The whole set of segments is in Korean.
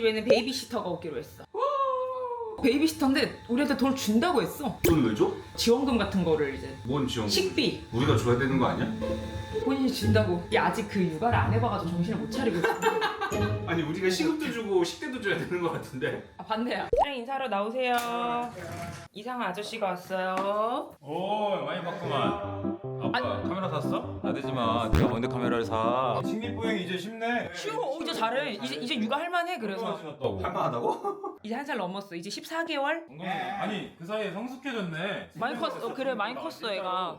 집에는 베이비시터가 오기로 했어. 베이비시터인데 우리한테 돈 준다고 했어. 돈왜 줘? 지원금 같은 거를 이제 뭔 지원? 식비 우리가 줘야 되는 거 아니야? 본인이 준다고. 이 아직 그 육아를 안 해봐가지고 정신을 못 차리고 있어. 아니 우리가 시급도 주고 식대도 줘야 되는 거 같은데. 아 반대야. 사랑 인사하러 나오세요. 이상한 아저씨가 왔어요. 오 많이 봤구만 아빠 카메라 샀어? 나대지마 네가 뭔데 카메라를 사 식립보행이 이제 쉽네 쉬워. 어, 이제 잘해. 이제 이제 육아할 만해. 그래서 지났다고 할만하다고? 이제 한 살 넘었어. 이제 14개월. 아니 그 사이에 성숙해졌네 많이 컸어. 어, 그래 많이 컸어 애가.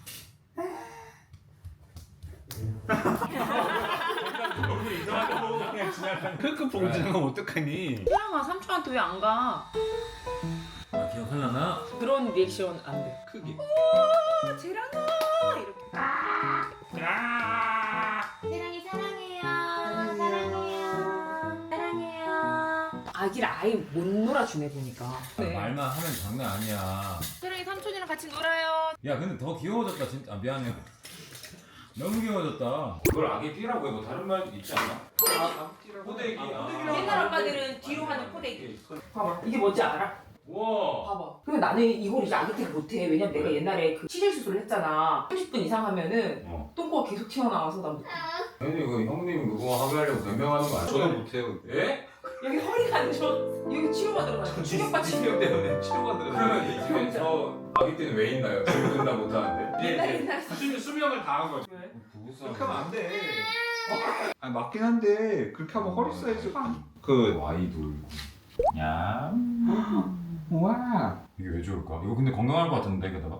크크 봉지는 어떡하니? 태양아 삼촌한테 왜 안 가? 아 기억할라나? 그런 리액션 안 돼. 크기. 아, 재랑아 이렇게. 세랑이 사랑해요. 사랑해요. 사랑해요. 아기를 아예 못 놀아주네 보니까. 네. 말만 하면 장난 아니야 세랑이 삼촌이랑 같이 놀아요. 야 근데 더 귀여워졌다 진짜 아 미안해요 너무 귀여워졌다 그걸 아기 띠라고 해뭐 다른 말 있지 않나? 아 호대기 아, 옛날 아빠들은 뒤로 하는 포대기. 봐봐 이게 뭔지 알아? 우와 봐봐. 근데 나는 이걸 이제 아기 때를 못해. 왜냐면 내가 옛날에 그 치질 수술을 했잖아. 30분 이상 하면은 어. 똥꼬가 계속 튀어나와서 나 못. 아니 이거 형님 그거 하려고 변명하는 거 아니야? 저도 못해요. 예? 여기 허리가 안 좋아. 여기 치료받으러 가야 돼. 충격받지. 치료 때문에 치료가 그러면 들어가요. 이게 저 아기 때는 왜 있나요? 지금 나 못하는데 옛날 옛날. 수준이 수명을 다한 거지. 왜? 부부싸움 그렇게 하면 안 돼. 아 맞긴 한데 그렇게 하면 허리 사이즈가 안- 그 와이돌 야 와. 이게 왜 좋을까? 이거 근데 건강할 것 같은데 게다가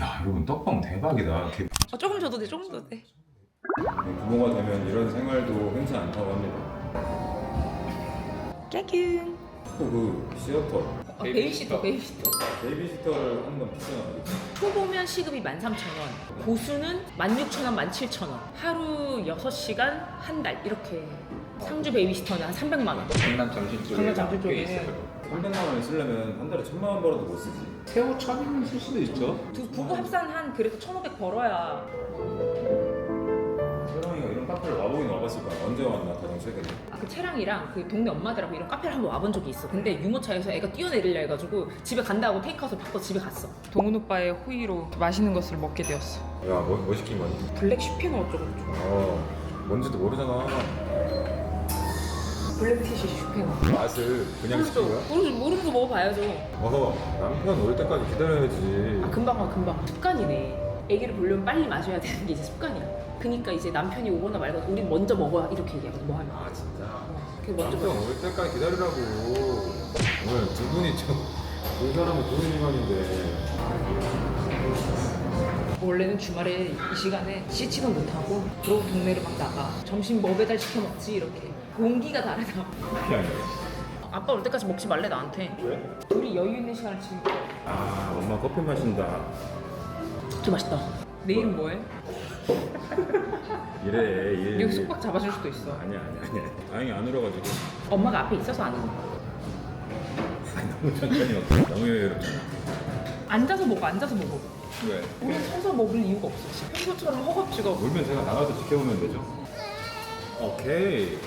야 여러분 떡방 대박이다 개- 어, 조금 줘도 돼. 조금 줘도 돼. 부모가 되면 이런 생활도 흔치 않다고 합니다 깨균. 또그 시어터 어, 베이비시터 베이비시터. 베이비시터를 건 비싸요 초보면 시급이 13,000원, 고수는 16,000원, 17,000원. 하루 6시간, 한 달 이렇게. 상주 베이비시터는 한 300만 원. 강남 잠실 쪽에 강남 잠실 쪽에. 꽤 있어요. 300만 원을 쓰려면 한 달에 1000만 원 벌어도 못 쓰지 새우 천이면 쓸 수도 있죠. 두 부부 합산 한 그래도 1,500 벌어야. 세랑이가 이런 카페를 와보긴 와봤을 거야 언제 왔나 가장 최근에 아, 그 채랑이랑 그 동네 엄마들하고 이런 카페를 한번 와본 적이 있어. 근데 유모차에서 애가 뛰어내리려 해가지고 집에 간다고 테이크아웃을 바꿔 집에 갔어. 동훈 오빠의 호의로 맛있는 것을 먹게 되었어. 야 뭐, 뭐 시킨 거니? 블랙 슈피노 어쩌고 저쩌고. 어 뭔지도 모르잖아 블랙티시 슈피노. 맛을 그냥 시킨 거야? 모르, 모르는 거 먹어봐야죠. 어 남편 올 때까지 기다려야지 아, 금방 와, 금방. 습관이네. 애기를 보려면 빨리 마셔야 되는 게 이제 습관이야. 그니까 이제 남편이 오거나 말거나 우리 먼저 먹어야 이렇게 얘기하거든, 뭐 하면. 아 진짜 어, 그 먼저 남편 먹어. 올 때까지 기다리라고 오늘 두 분이 좀두 사람은 좋은 인간인데 원래는 주말에 이 시간에 씻지도 못하고 그러고 동네를 막 나가. 점심 뭐 배달 시켜 먹지, 이렇게. 공기가 다르다. 그게 아니라 아빠 올 때까지 먹지 말래, 나한테. 왜? 둘이 여유 있는 시간을 즐겨. 아 엄마 커피 마신다 진짜 맛있다. 내일은 뭐해? 이래 이래 여기 속박 잡아줄 수도 있어. 아니야 아니야 아니야 다행히 안 울어가지고 엄마가 앞에 있어서 안 해. 아니, 너무 천천히 먹어 너무 여유롭잖아 앉아서 먹어, 앉아서 먹어. 왜? 우리 서서 먹을 이유가 없어. 지금 평소처럼 허겁지겁. 울면 제가 나가서 지켜보면 되죠 오케이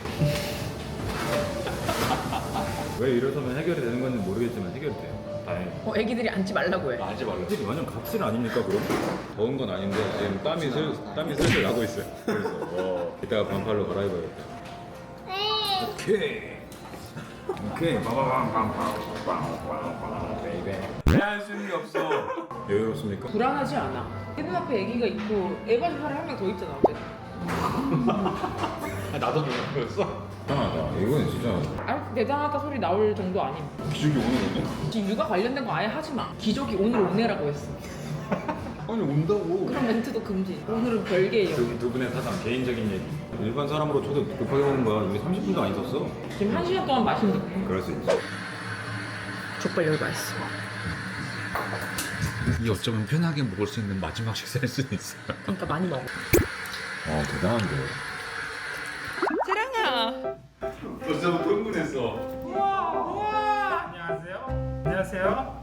왜 일어서면 해결이 되는 건지 모르겠지만 해결이 돼요 다행히 어, 애기들이 앉지 말라고 해. 하지 말라. 이게 완전 갑질 아닙니까 그럼? 더운 건 아닌데 지금 땀이 슬 땀이 슬슬 나고 있어요. 그래서 어, 이따가 반팔로 갈아입어야겠다. 오케이. 오케이. 빠바밤밤밤밤밤밤 베이베. 왜할 수 있는 게 없어. 여유롭습니까? 불안하지 않아. 내 눈앞에 애기가 있고 에바주파를 한명 더 있잖아, 어제. 아, 나도 거였어. 이상하다. 이건 진짜 아, 대단하다 소리 나올 정도 아님. 기죽이 오는? 지금 육아 관련된 거 아예 하지 마. 기저귀 오늘 오네라고 했어. 아니 온다고. 그런 멘트도 금지. 오늘은 별개예요. 두, 두 분의 사상 개인적인 얘기. 일반 사람으로 쳐도 급하게 오는 거야. 이미 30분도 안 있었어. 지금 한 시간 동안 마신다. 그럴 수 있지. 족발 여기 맛있어. 이 어쩌면 편하게 먹을 수 있는 마지막 식사일 수도 있어요. 그러니까 많이 먹어. 어 대단한데. 세랑아. 벌써부터 흥분했어. 안녕하세요. 안녕하세요.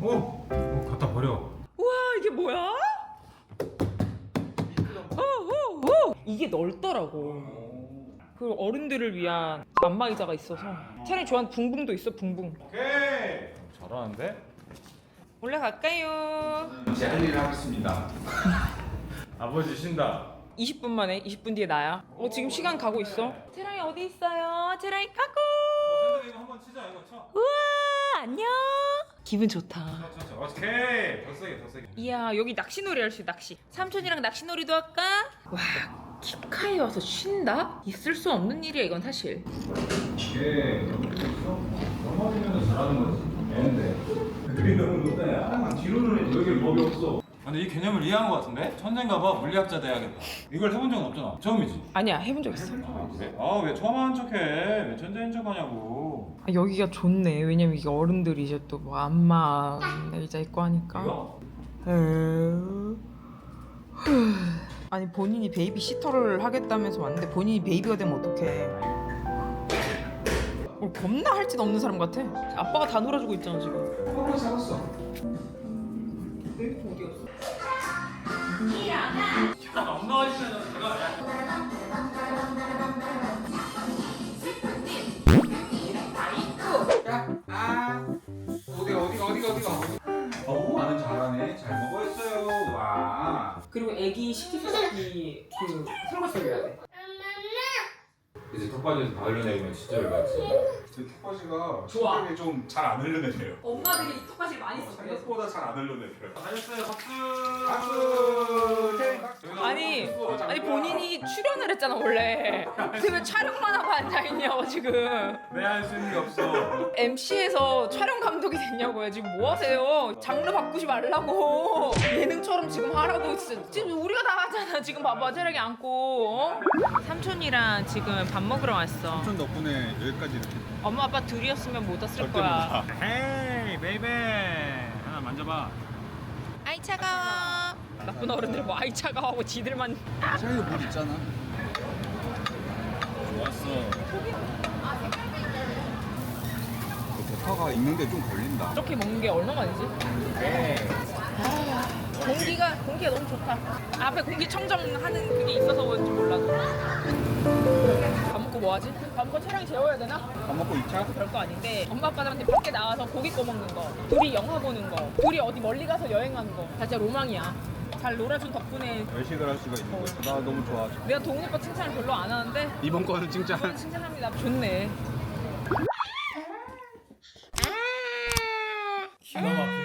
오, 오 갖다 버려. 우와 이게 뭐야? 오, 오, 오. 이게 넓더라고. 그 어른들을 위한 안마 의자가 있어서 차라리 좋아하는 붕붕도 있어 붕붕 오케이. 잘하는데? 올라갈까요? 제할 일을 하겠습니다. 아버지 쉰다. 20분 만에 20분 뒤에 나야 어 지금 시간 가고 있어 채랑이 어디 있어요? 채랑이 까꿍 어, 이거 한번 치자 이거 쳐. 우와 안녕 기분 좋다 쳐, 쳐, 쳐. 오케이. 더 세게, 더 세게. 이야 여기 낚시놀이 할 수 있어 낚시 삼촌이랑 낚시놀이도 할까? 와 키카에 와서 쉰다? 있을 수 없는 일이야 이건 사실 이게 넘어지면 잘하는 거지. 애인데. 그게 너무 못해. 하나만 뒤로는 해. 여기 법이 없어. 근데 이 개념을 이해한 것 같은데? 천재인가 봐. 물리학자 돼야겠다. 이걸 해본 적은 없잖아. 처음이지. 아니야 해본 적 있어 아왜 처음 하는 척해? 왜 천재인 척 하냐고. 아, 여기가 좋네 왜냐면 이게 어른들이 이제 또 뭐 안마 의자 있고 하니까 이거? 에휴. 아니 본인이 베이비 시터를 하겠다면서 왔는데 본인이 베이비가 되면 어떡해 뭘 겁나 할 짓 없는 사람 같아 아빠가 다 놀아주고 있잖아 지금 한번 잡았어. 베이비 어디 갔어? 아. 그리고 애기 식기세척기 그 설거지 돌려야 돼 이제 턱받이에서 다 흘려내면 진짜 열받지. 제 턱받이가 좋아. 실력이 좀잘 안 흘러내려요. 엄마들이 이 턱받이 많이 써 생각보다 잘 안 흘러내려요. 잘했어요. 박수. 박수! 네! 아니 아니 본인이 출연을 했잖아 원래 근데 왜 촬영만 하고 앉아 있냐고 지금 내할 수 있는 게 없어. MC에서 촬영 감독이 됐냐고요 지금 뭐 하세요 장르 바꾸지 말라고 예능처럼 지금 하라고 진짜 지금 우리가 다 하잖아 지금 봐봐 체력이 안고 어? 삼촌이랑 지금 밥 먹으러 왔어 삼촌 덕분에 여기까지 이렇게 엄마 아빠 둘이었으면 못 왔을 거야 헤이 베이베 하나 만져봐. 아이 차가워 나쁜 어른들 뭐 아이 차가워하고 지들만 차이도 물 있잖아 좋았어. 그 대파가 익는데 좀 걸린다 이렇게 먹는 게 얼마만이지? 아, 공기가 공기가 너무 좋다. 앞에 공기 청정하는 그게 있어서 그런지 몰라도. 밥 먹고 뭐 하지? 밥 먹고 차량 재워야 되나? 밥 먹고 2차? 별거 아닌데 엄마 아빠들한테 밖에 나가서 고기 꺼 먹는 거, 둘이 영화 보는 거, 둘이 어디 멀리 가서 여행하는 거, 다 진짜 로망이야. 잘 놀아준 덕분에 외식을 할 수가 있는 거지 나 너무 좋아 내가 동훈 오빠 칭찬을 별로 안 하는데 이번 거는 칭찬 이건 칭찬합니다. 좋네. 기가 막힌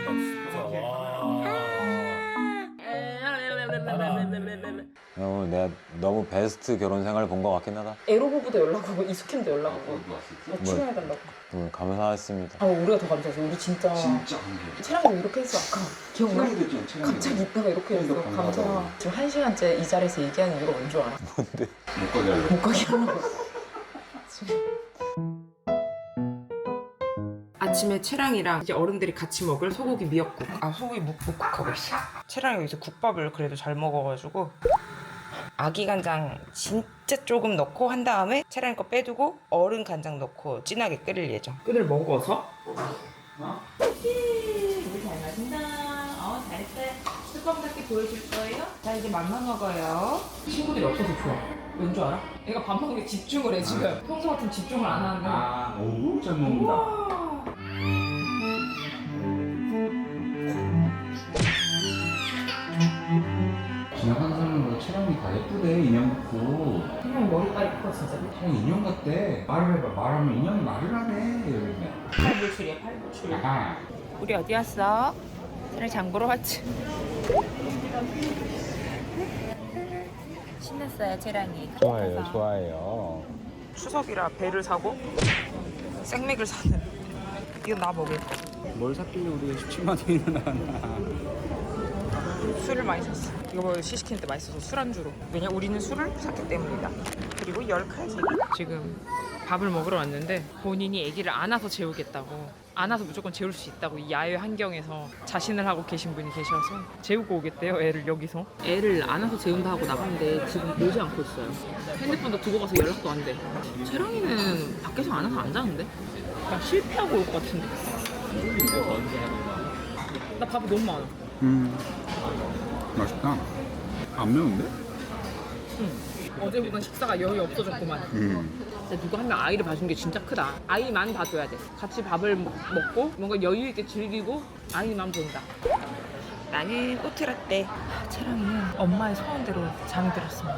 어, 내가 너무 베스트 결혼 생활을 본것 같긴 하다. 에로보부도 연락 오고 이숙캠도 연락 오고 뭐뭐 출연해달라고. 음, 감사했습니다. 아 우리가 더 감사해서 우리 진짜 진짜 감사해요. 채랑이도 이렇게 했어 아까 기억나? 체력이. 갑자기 있다가 이렇게 했어 감사. 지금 한 시간째 이 자리에서 얘기하는 이유가 뭔 줄 알아? 못 가게 하려고. 못 가게 하려고 아침에 채랑이랑 이제 어른들이 같이 먹을 소고기 미역국 아 소고기 묵, 묵국하고 있어 채랑이 여기서 국밥을 그래도 잘 먹어가지고 아기 간장 진짜 조금 넣고 한 다음에 채랑이 거 빼두고 어른 간장 넣고 진하게 끓일 예정 끓을 먹어서 우리 잘 마신다. 어, 잘했어요. 뚜껑 닫기 보여줄 거예요? 자, 이제 맘만 먹어요. 친구들이 없어서 좋아. 왠 줄 알아? 얘가 밥 먹는 게 집중을 해, 지금. 평소 같으면 집중을 안 하는데. 아, 오, 잘 먹는다. 우와. 그냥 머리빨이 커, 진짜. 형 인형 같대. 말을 해봐. 말하면 인형이 말을 하네. 팔불출이야, 팔불출. 아, 우리 어디 왔어? 쟤랑 장 보러 왔지. 신났어요, 채랑이. 좋아요, 좋아요. 추석이라 배를 사고 생맥을 사는. 이건 나 먹을 거. 뭘 샀길래 우리가 17만 원이나 나왔나 술을 많이 샀어. 이거 뭐 시식했는데 맛있어서 술안주로. 왜냐 우리는 술을 샀기 때문이다. 그리고 열 칼질. 지금 밥을 먹으러 왔는데 본인이 아기를 안아서 재우겠다고. 안아서 무조건 재울 수 있다고 이 야외 환경에서 자신을 하고 계신 분이 계셔서 재우고 오겠대요 애를 여기서 애를 안아서 재운다 하고 나갔는데 지금 오지 않고 있어요 핸드폰도 두고 가서 연락도 안돼 채랑이는 밖에서 안아서 안 자는데 그냥 실패하고 올 것 같은데 나 밥이 너무 많아 음 맛있다 안 매운데? 어제보다 식사가 여유 없어졌구만. 진짜 누가 한 명 아이를 봐주는 게 진짜 크다. 아이만 봐줘야 돼. 같이 밥을 먹- 먹고 뭔가 여유 있게 즐기고 아이만 본다. 나는 꼬트라떼. 채랑이는 엄마의 소원대로 잠이 들었습니다.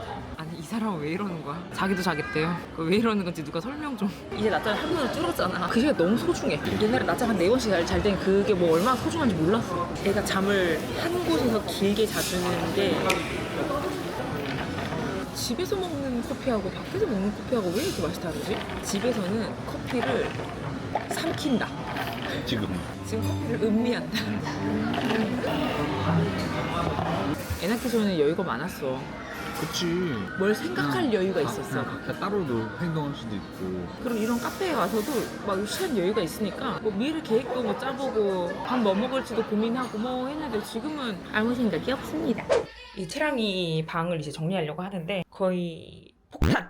사람은 왜 이러는 거야? 자기도 자겠대요. 그왜 이러는 건지 누가 설명 좀. 이제 낮잠 한 번을 줄었잖아. 그 시간 너무 소중해. 옛날에 낮잠 한 네 번씩 잘땐 그게 뭐 얼마나 소중한지 몰랐어. 애가 잠을 한 곳에서 길게 자주는 게 집에서 먹는 커피하고 밖에서 먹는 커피하고 왜 이렇게 맛이 다르지? 집에서는 커피를 삼킨다. 지금 지금 커피를 음미한다. 애 낳기 전에 여유가 많았어. 그치 뭘 생각할 여유가 있었어. 각자 따로도 행동할 수도 있고 그럼 이런 카페에 와서도 막 시간 여유가 있으니까 뭐 미래 계획도 뭐 짜보고 밥 뭐 먹을지도 고민하고 뭐 했는데 지금은 아무 생각이 없습니다. 이 채랑이 방을 이제 정리하려고 하는데 거의 폭탄.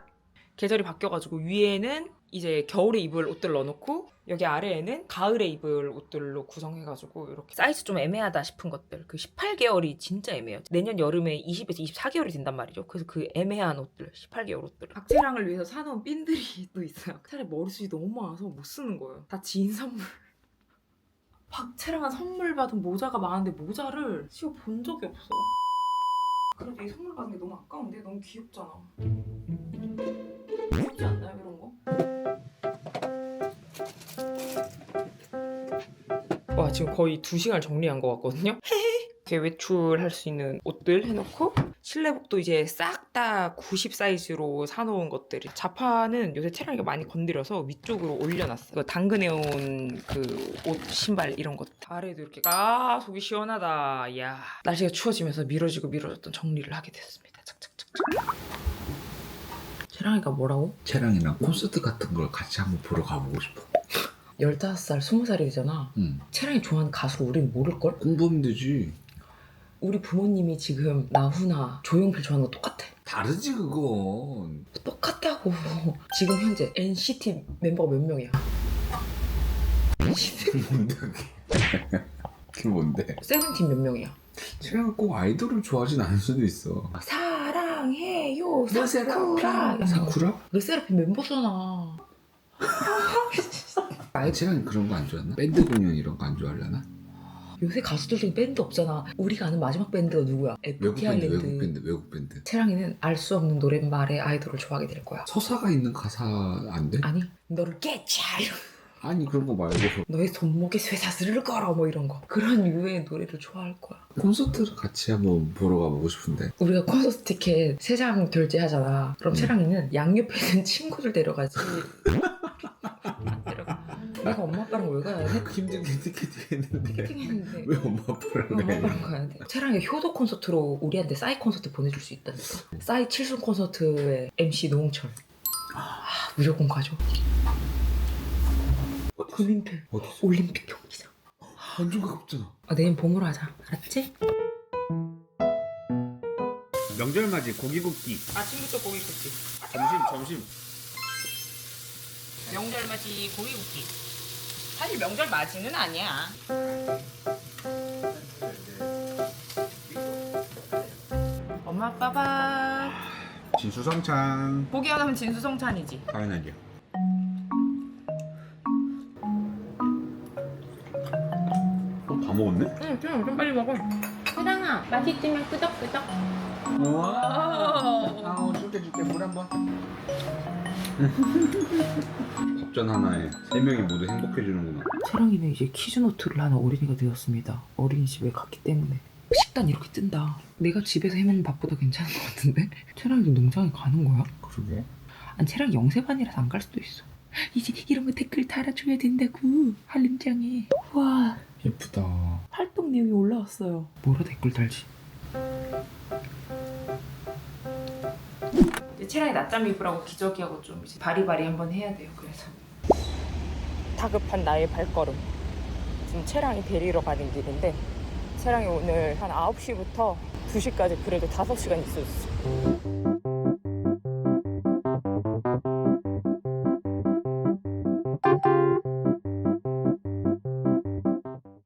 계절이 바뀌어가지고 위에는 이제 겨울에 입을 옷들 넣어놓고 여기 아래에는 가을에 입을 옷들로 구성해가지고 이렇게 사이즈 좀 애매하다 싶은 것들. 그 18개월이 진짜 애매해요. 내년 여름에 20에서 24개월이 된단 말이죠. 그래서 그 애매한 옷들 18개월 옷들. 박재랑을 위해서 사놓은 핀들이 또 있어요. 차라리 머리숱이 너무 많아서 못 쓰는 거예요. 다 지인 선물. 박채랑한 선물 받은 모자가 많은데 모자를 씌워 본 적이 없어. 그래도 이 선물 받은 게 너무 아까운데? 너무 귀엽잖아 와 지금 거의 2시간 정리한 것 같거든요. 이렇게 외출할 수 있는 옷들 해놓고 실내복도 이제 싹 다 90 사이즈로 사놓은 것들이 자파는 요새 체랑이가 많이 건드려서 위쪽으로 올려놨어 그 당근해온 그 옷 신발 이런 것 아래도 이렇게 아 속이 시원하다. 야. 날씨가 추워지면서 미뤄지고 미뤄졌던 정리를 하게 됐습니다. 착착착착. 체랑이가 뭐라고? 채랑이랑 콘서트 같은 걸 같이 한번 보러 가보고 싶어 15살, 20살이 되잖아 응 채랑이 좋아하는 가수를 우린 모를걸? 공부하면 되지 우리 부모님이 지금 나훈아, 조용필 좋아하는 거 똑같아. 다르지 그건 똑같다고. 지금 현재 NCT 멤버가 몇 명이야? NCT 뭔데 그게 그게 뭔데 세븐틴 몇 명이야? 채랑이 꼭 아이돌을 좋아하진 않을 수도 있어 사랑해요 사쿠라. 사쿠라? 르세라핌 멤버잖아. 아이 채랑이 그런 거 안 좋아하나? 밴드 공연 이런 거 안 좋아하려나? 요새 가수들 중에 밴드 없잖아. 우리가 아는 마지막 밴드가 누구야? 외국 FT 밴드 외국 아일랜드. 밴드 외국 밴드 채랑이는 알 수 없는 노랫말의 아이돌을 좋아하게 될 거야. 서사가 있는 가사 안 돼? 아니 너를 깨차 이런 아니 그런 거 말고 너의 손목에 쇠사슬을 걸어 뭐 이런 거 그런 유의 노래를 좋아할 거야. 콘서트를 같이 한번 보러 가보고 싶은데 우리가 콘서트 티켓 세 장 결제하잖아. 그럼 음. 채랑이는 양옆에 있는 친구들 데려가지. 내가 엄마 아빠랑 왜 가야 돼? 힘들게 티켓이 했는데 했는데 왜 엄마 아빠랑 왜 엄마 가 아빠랑 가야 돼? 채랑이 효도 콘서트로 우리한테 싸이 콘서트 보내줄 수 있다니까. 싸이 칠순 콘서트의 MC 노홍철. 아, 무조건 가죠. 어디서? 올림픽 경기장. 완전 가깝잖아 아, 내일 봄으로 하자. 알았지? 명절 맞이 고기 굽기 아침부터 고기 굽기. 점심 점심 명절 맞이 고기 굽기. 사실 명절 맞이는 아니야. 엄마 아빠 밥. 진수성찬 고기 하나면 진수성찬이지. 당연하죠 어, 다 먹었네? 응, 좀, 좀 빨리 먹어. 사랑아 맛있으면 끄덕끄덕 우와 아 우 줄게 줄게 물 한번 밥전 하나에 세 명이 모두 행복해지는구나 채랑이는 이제 키즈노트를 하는 어린이가 되었습니다. 어린이집에 갔기 때문에. 식단 이렇게 뜬다. 내가 집에서 해먹는 밥보다 괜찮은 것 같은데? 채랑이도 농장에 가는 거야? 그러게 아니 채랑 영세반이라서 안 갈 수도 있어. 이제 이런 거 댓글 달아줘야 된다고 한림장에. 와 예쁘다 활동 내용이 올라왔어요. 뭐라 댓글 달지? 채랑이 낮잠 입으라고 기저귀하고 좀 이제 바리바리 한번 해야 돼요. 그래서 다급한 나의 발걸음. 지금 채랑이 데리러 가는 길인데 채랑이 오늘 한 9시부터 2시까지 그래도 5시간 있었어.